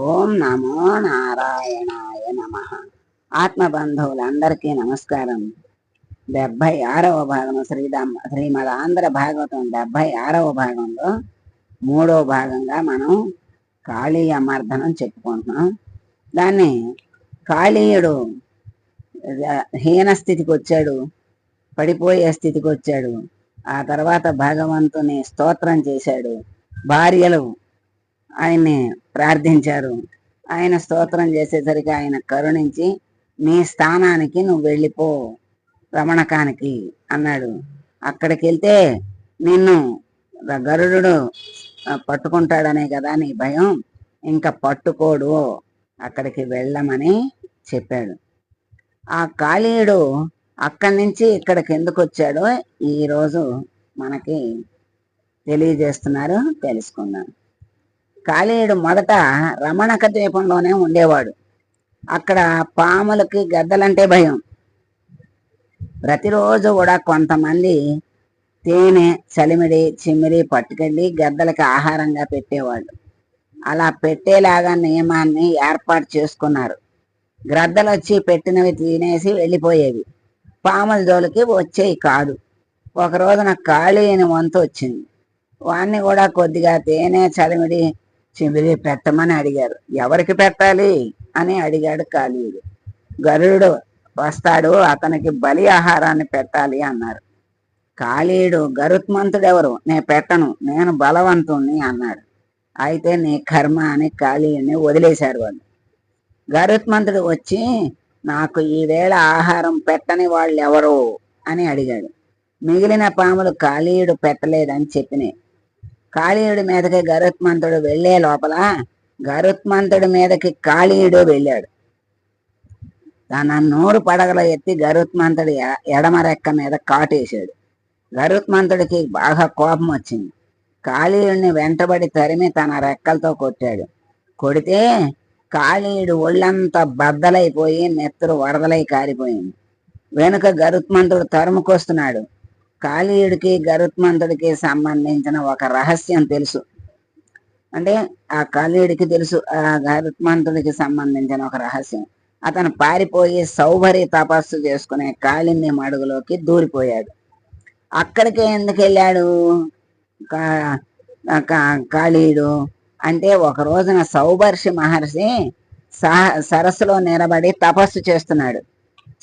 ఓం నమో నారాయణాయ నమ. ఆత్మబంధువులందరికీ నమస్కారం. డెబ్బై ఆరవ భాగం శ్రీరామ శ్రీమద్ ఆంధ్ర భాగవతం డెబ్బై ఆరవ భాగంలో మూడవ భాగంగా మనం కాళీ అమర్ధనం చెప్పుకుంటున్నాం. దాన్ని కాళీయుడు హీన స్థితికి వచ్చాడు పడిపోయే స్థితికి వచ్చాడు ఆ తర్వాత భగవంతుని స్తోత్రం చేశాడు. భార్యలు ఆయన్ని ప్రార్థించారు. ఆయన స్తోత్రం చేసేసరికి ఆయన కరుణించి నీ స్థానానికి నువ్వు వెళ్ళిపో రమణకానికి అన్నాడు. అక్కడికి వెళ్తే నిన్ను గరుడు పట్టుకుంటాడనే కదా నీ భయం ఇంకా పట్టుకోడు అక్కడికి వెళ్ళమని చెప్పాడు. ఆ కాళీయుడు అక్కడి నుంచి ఇక్కడికి ఎందుకు వచ్చాడో ఈరోజు మనకి తెలియజేస్తున్నారు తెలుసుకుందాం. కాళీయుడు మొదట రమణక ద్వీపంలోనే ఉండేవాడు. అక్కడ పాములకి గద్దలంటే భయం. ప్రతిరోజు కూడా కొంతమంది తేనె చలిమిడి చిమ్మిడి పట్టుకెళ్ళి గద్దలకి ఆహారంగా పెట్టేవాళ్ళు. అలా పెట్టేలాగా నియమాన్ని ఏర్పాటు చేసుకున్నారు. గ్రద్దలు వచ్చి పెట్టినవి తినేసి వెళ్ళిపోయేవి. పాముల జోలికి వచ్చేవి కాదు. ఒక రోజున ఖాళీ అని వంతు వచ్చింది. వాణ్ణి కూడా కొద్దిగా తేనె చలిమిడి చిమిరి పెట్టమని అడిగారు. ఎవరికి పెట్టాలి? అని అడిగాడు కాళీయుడు. గరుడు వస్తాడు అతనికి బలి ఆహారాన్ని పెట్టాలి అన్నారు. కాళీయుడు గరుత్మంతుడెవరు? నేను పెట్టను నేను బలవంతుణ్ణి అన్నాడు. అయితే నీ కర్మ అని కాళీయుడిని వదిలేశారు వాళ్ళు. గరుత్మంతుడు వచ్చి నాకు ఈవేళ ఆహారం పెట్టని వాళ్ళు ఎవరు అని అడిగాడు. మిగిలిన పాములు కాళీయుడు పెట్టలేదని చెప్పినాయి. కాళీయుడి మీదకి గరుత్మంతుడు వెళ్ళే లోపల గరుత్మంతుడి మీదకి కాళీయుడు వెళ్ళాడు. తన నూరు పడగల ఎత్తి గరుత్మంతుడి ఎడమ రెక్క మీద కాటేశాడు. గరుత్మంతుడికి బాగా కోపం వచ్చింది. కాళీయుడిని వెంటబడి తరిమి తన రెక్కలతో కొట్టాడు. కొడితే కాళీయుడు ఒళ్ళంతా బద్దలైపోయి నెత్తురు వరదలై కారిపోయింది. వెనుక గరుత్మంతుడు తరుముకొస్తున్నాడు. కాళీయుడికి గరుత్మంతుడికి సంబంధించిన ఒక రహస్యం తెలుసు. అంటే ఆ కాళీయుడికి తెలుసు ఆ గరుత్మంతుడికి సంబంధించిన ఒక రహస్యం. అతను పారిపోయి సౌభరి తపస్సు చేసుకునే కాళిని మడుగులోకి దూరిపోయాడు. అక్కడికి ఎందుకు వెళ్ళాడు? కాళీయుడు అంటే ఒక రోజున సౌభర్షి మహర్షి సహ- సరస్సులో నిలబడి తపస్సు చేస్తున్నాడు.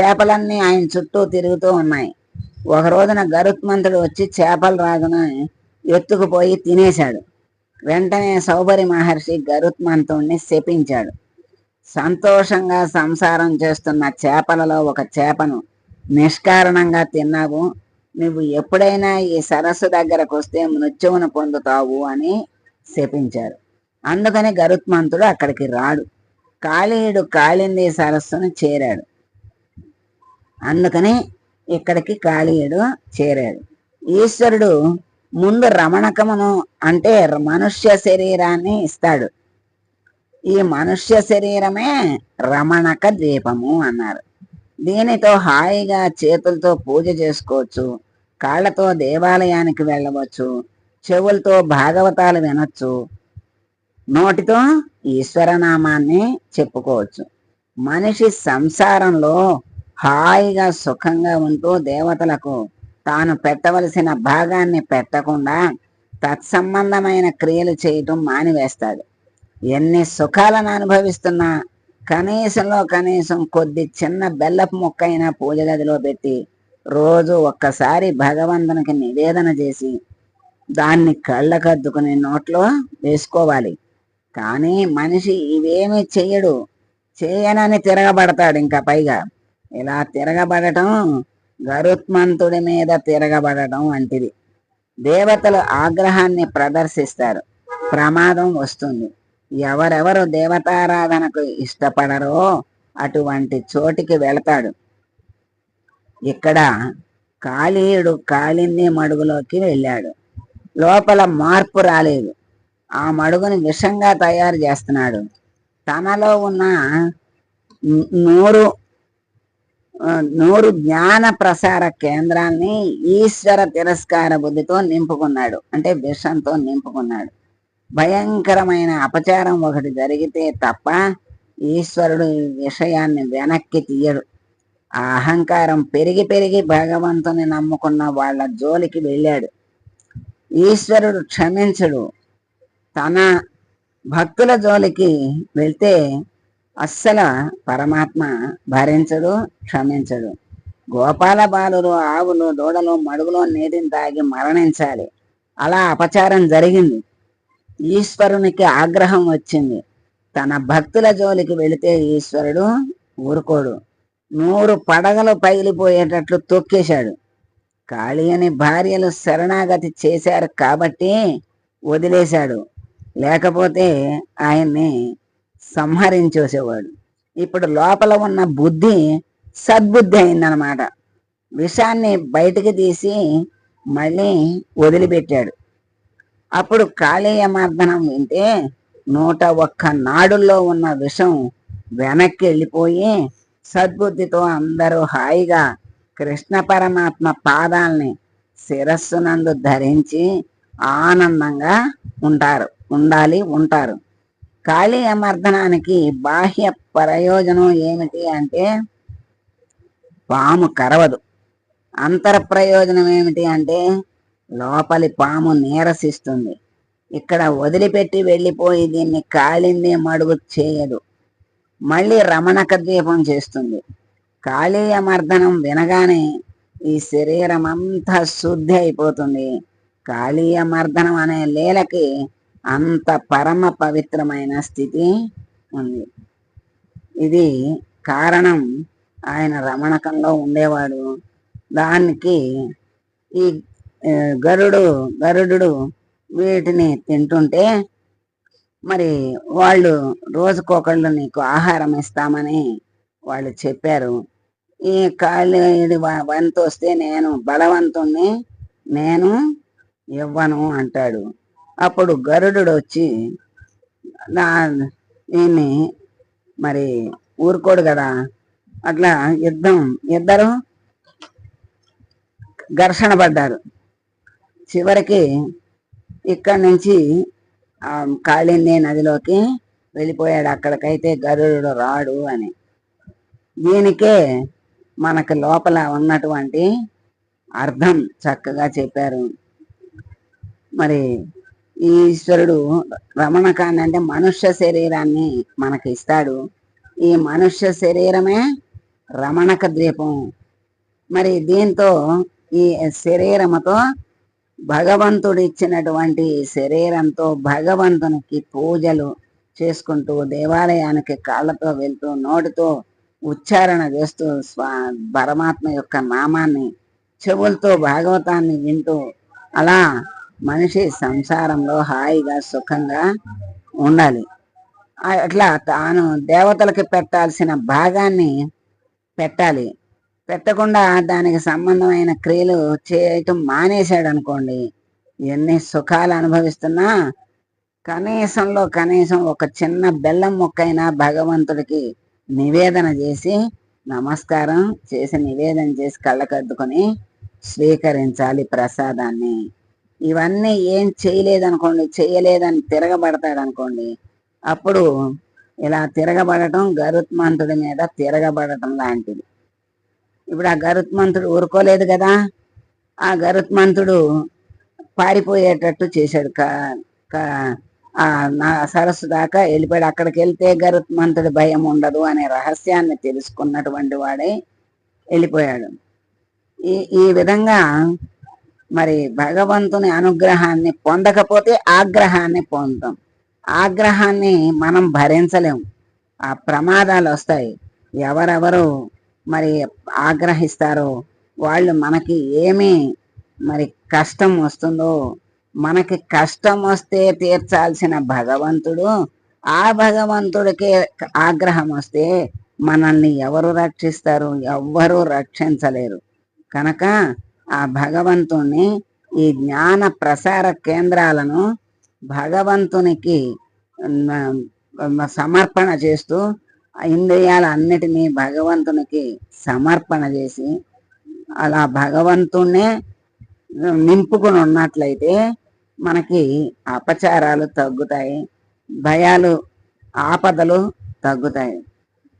చేపలన్నీ ఆయన చుట్టూ తిరుగుతూ ఉన్నాయి. ఒక రోజున గరుత్మంతుడు వచ్చి చేపలు రాగున ఎత్తుకుపోయి తినేశాడు. వెంటనే సౌబరి మహర్షి గరుత్మంతుణ్ణి శపించాడు. సంతోషంగా సంసారం చేస్తున్న చేపలలో ఒక చేపను నిష్కారణంగా తిన్నావు. నువ్వు ఎప్పుడైనా ఈ సరస్సు దగ్గరకు వస్తే మృత్యువును పొందుతావు అని శపించారు అందుకని గరుత్మంతుడు అక్కడికి రాడు. కాళీయుడు కాళింది సరస్సును చేరాడు. అందుకని ఇక్కడికి కాళీయుడు చేరాడు. ఈశ్వరుడు ముందు రమణకమును అంటే మనుష్య శరీరాన్ని ఇస్తాడు. ఈ మనుష్య శరీరమే రమణక ద్వీపము అన్నారు. దీనితో హాయిగా చేతులతో పూజ చేసుకోవచ్చు కాళ్ళతో దేవాలయానికి వెళ్ళవచ్చు చెవులతో భాగవతాలు వినొచ్చు నోటితో ఈశ్వరనామాన్ని చెప్పుకోవచ్చు. మనిషి సంసారంలో హాయిగా సుఖంగా ఉంటూ దేవతలకు తాను పెట్టవలసిన భాగాన్ని పెట్టకుండా తత్సంబంధమైన క్రియలు చేయటం మానివేస్తాడు. ఎన్ని సుఖాలను అనుభవిస్తున్నా కనీసంలో కనీసం కొద్ది చిన్న బెల్లపు ముక్కైనా పూజ గదిలో పెట్టి రోజు ఒక్కసారి భగవంతునికి నివేదన చేసి దాన్ని కళ్ళకద్దుకుని నోట్లో వేసుకోవాలి. కానీ మనిషి ఇవేమీ చెయ్యడు. చేయనని తిరగబడతాడు ఇంకా పైగా. ఇలా తిరగబడటం గరుత్మంతుడి మీద తిరగబడటం వంటిది. దేవతలు ఆగ్రహాన్ని ప్రదర్శిస్తారు. ప్రమాదం వస్తుంది. ఎవరెవరు దేవతారాధనకు ఇష్టపడరో అటువంటి చోటికి వెళతాడు. ఇక్కడ కాళీయుడు కాళింది మడుగులోకి వెళ్ళాడు. లోపల మార్పు రాలేదు. ఆ మడుగుని విషంగా తయారు చేస్తున్నాడు. తనలో ఉన్న నూరు నూరు జ్ఞాన ప్రసార కేంద్రాన్ని ఈశ్వర తిరస్కార బుద్ధితో నింపుకున్నాడు. అంటే విషంతో నింపుకున్నాడు. భయంకరమైన అపచారం ఒకటి జరిగితే తప్ప ఈశ్వరుడు ఈ విషయాన్ని వెనక్కి తీయడు. ఆ అహంకారం పెరిగి పెరిగి భగవంతుని నమ్ముకున్న వాళ్ళ జోలికి వెళ్ళాడు. ఈశ్వరుడు క్షమించడు. తన భక్తుల జోలికి వెళ్తే అస్సలు పరమాత్మ భరించడు క్షమించడు గోపాల బాలులు ఆవులు దూడలు మడుగులో నీటిని తాగి మరణించాలి. అలా అపచారం జరిగింది. ఈశ్వరునికి ఆగ్రహం వచ్చింది. తన భక్తుల జోలికి వెళితే ఈశ్వరుడు ఊరుకోడు. నూరు పడగలు పగిలిపోయేటట్లు తొక్కేశాడు. కాళీయని భార్యలు శరణాగతి చేశారు కాబట్టి వదిలేశాడు. లేకపోతే ఆయన్ని సంహరించేసేవాడు ఇప్పుడు లోపల ఉన్న బుద్ధి సద్బుద్ధి అయిందనమాట విషాన్ని బయటికి తీసి మళ్ళీ వదిలిపెట్టాడు. అప్పుడు కాళీయ మర్దనం వింటే నూట ఒక్క నాడుల్లో ఉన్న విషం వెనక్కి వెళ్ళిపోయి సద్బుద్ధితో అందరూ హాయిగా కృష్ణ పరమాత్మ పాదాల్ని శిరస్సునందు ధరించి ఆనందంగా ఉంటారు ఉండాలి ఉంటారు. కాళీయమర్దనానికి బాహ్య ప్రయోజనం ఏమిటి అంటే పాము కరవదు. అంతర ప్రయోజనం ఏమిటి అంటే లోపలి పాము నీరసిస్తుంది. ఇక్కడ వదిలిపెట్టి వెళ్ళిపోయి దీన్ని కాళింది మడుగు చేయదు. మళ్ళీ రమణక ద్వీపం చేస్తుంది. కాళీయ మర్దనం వినగానే ఈ శరీరం అంతా శుద్ధి అయిపోతుంది. కాళీయ మర్దనం అనే లీలకి అంత పరమ పవిత్రమైన స్థితి ఉంది. ఇది కారణం ఆయన రమణకంలో ఉండేవాడు. దానికి ఈ గరుడు గరుడు వీటిని తింటుంటే మరి వాళ్ళు రోజుకొకళ్ళు నీకు ఆహారం ఇస్తామని వాళ్ళు చెప్పారు. ఈ కాళ్ళు ఇది వ- వస్తే నేను బలవంతుణ్ణి నేను ఇవ్వను అంటాడు. అప్పుడు గరుడు వచ్చి నా ఈయన్ని మరి ఊరుకోడు కదా అట్లా యుద్ధం ఇద్దరు ఘర్షణ పడ్డారు. చివరికి ఇక్కడి నుంచి కాళిందే కాళింది నదిలోకి వెళ్ళిపోయాడు. అక్కడికైతే గరుడు రాడు అని. దీనికే మనకు లోపల ఉన్నటువంటి అర్థం చక్కగా చెప్పారు. మరి ఈశ్వరుడు రమణకాన్ని అంటే మనుష్య శరీరాన్ని మనకి ఇస్తాడు ఈ మనుష్య శరీరమే రమణక ద్వీపం. మరి దీంతో ఈ శరీరముతో భగవంతుడు ఇచ్చినటువంటి శరీరంతో భగవంతునికి పూజలు చేసుకుంటూ దేవాలయానికి కాళ్ళతో వెళ్తూ నోటితో ఉచ్చారణ చేస్తూ స్వా పరమాత్మ యొక్క నామాన్ని చెవులతో భాగవతాన్ని వింటూ అలా మనిషి సంసారంలో హాయిగా సుఖంగా ఉండాలి. అట్లా తాను దేవతలకి పెట్టాల్సిన భాగాన్ని పెట్టాలి. పెట్టకుండా దానికి సంబంధమైన క్రియలు చేయటం మానేశాడు అనుకోండి ఎన్ని సుఖాలు అనుభవిస్తున్నా కనీసంలో కనీసం ఒక చిన్న బెల్లం మొక్కైనా భగవంతుడికి నివేదన చేసి నమస్కారం చేసి నివేదన చేసి కళ్ళకద్దుకొని స్వీకరించాలి ప్రసాదాన్ని. ఇవన్నీ ఏం చేయలేదనుకోండి చేయలేదని తిరగబడతాడు అనుకోండి అప్పుడు ఇలా తిరగబడటం గరుత్మంతుడి మీద తిరగబడటం లాంటిది. ఇప్పుడు ఆ గరుత్మంతుడు ఊరుకోలేదు కదా ఆ గరుత్మంతుడు పారిపోయేటట్టు చేశాడు. నా సరస్సు దాకా వెళ్ళిపోయాడు. అక్కడికి వెళ్తే గరుత్మంతుడి భయం ఉండదు అనే రహస్యాన్ని తెలుసుకున్నటువంటి వాడే వెళ్ళిపోయాడు. ఈ ఈ విధంగా మరి భగవంతుని అనుగ్రహాన్ని పొందకపోతే ఆగ్రహాన్ని పొందుతాం. ఆగ్రహాన్ని మనం భరించలేం. ఆ ప్రమాదాలు వస్తాయి. ఎవరెవరు మరి ఆగ్రహిస్తారో వాళ్ళు మనకి ఏమి మరి కష్టం వస్తుందో మనకి కష్టం వస్తే తీర్చాల్సిన భగవంతుడు ఆ భగవంతుడికి ఆగ్రహం వస్తే మనల్ని ఎవరు రక్షిస్తారు? ఎవ్వరూ రక్షించలేరు. కనుక ఆ భగవంతుణ్ణి ఈ జ్ఞాన ప్రసార కేంద్రాలను భగవంతునికి సమర్పణ చేస్తూ ఆ ఇంద్రియాలన్నిటినీ భగవంతునికి సమర్పణ చేసి అలా భగవంతుణ్ణే నింపుకుని ఉన్నట్లయితే మనకి అపచారాలు తగ్గుతాయి భయాలు ఆపదలు తగ్గుతాయి.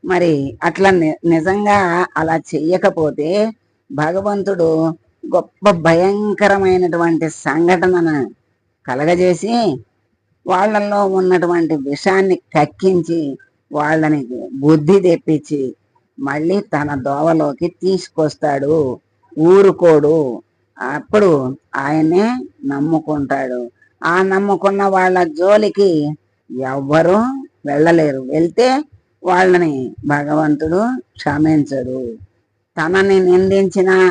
మరి అట్లా ని- నిజంగా అలా చెయ్యకపోతే భగవంతుడు గొప్ప భయంకరమైనటువంటి సంఘటనను కలగజేసి వాళ్ళల్లో ఉన్నటువంటి విషాన్ని కక్కించి వాళ్ళని బుద్ధి తెప్పించి మళ్ళీ తన దోవలోకి తీసుకొస్తాడు. ఊరుకోడు. అప్పుడు ఆయనే నమ్ముకుంటాడు. ఆ నమ్ముకున్న వాళ్ళ జోలికి ఎవ్వరూ వెళ్ళలేరు. వెళ్తే వాళ్ళని భగవంతుడు క్షమించడు. తనని నిందించిన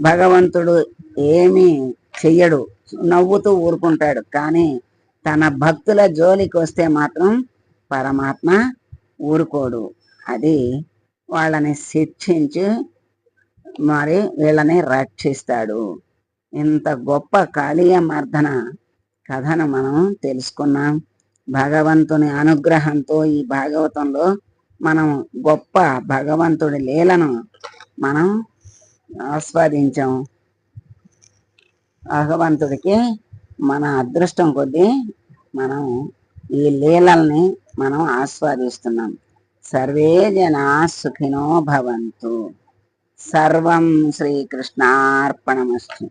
భగవంతుడు ఏమీ చెయ్యడు. నవ్వుతూ ఊరుకుంటాడు. కానీ తన భక్తుల జోలికి వస్తే మాత్రం పరమాత్మ ఊరుకోడు. అది వాళ్ళని శిక్షించి మరి వీళ్ళని రక్షిస్తాడు. ఇంత గొప్ప కాళీయ మర్దన కథను మనం తెలుసుకున్నాం. భగవంతుని అనుగ్రహంతో ఈ భాగవతంలో మనం గొప్ప భగవంతుడి లీలను మనం ఆస్వాదించాం భగవంతుడికి మన అదృష్టం కొద్దీ మనం ఈ లీలల్ని మనం ఆస్వాదిస్తున్నాం. సర్వే జనా సుఖినో భవంతు. సర్వం శ్రీకృష్ణార్పణమస్తు.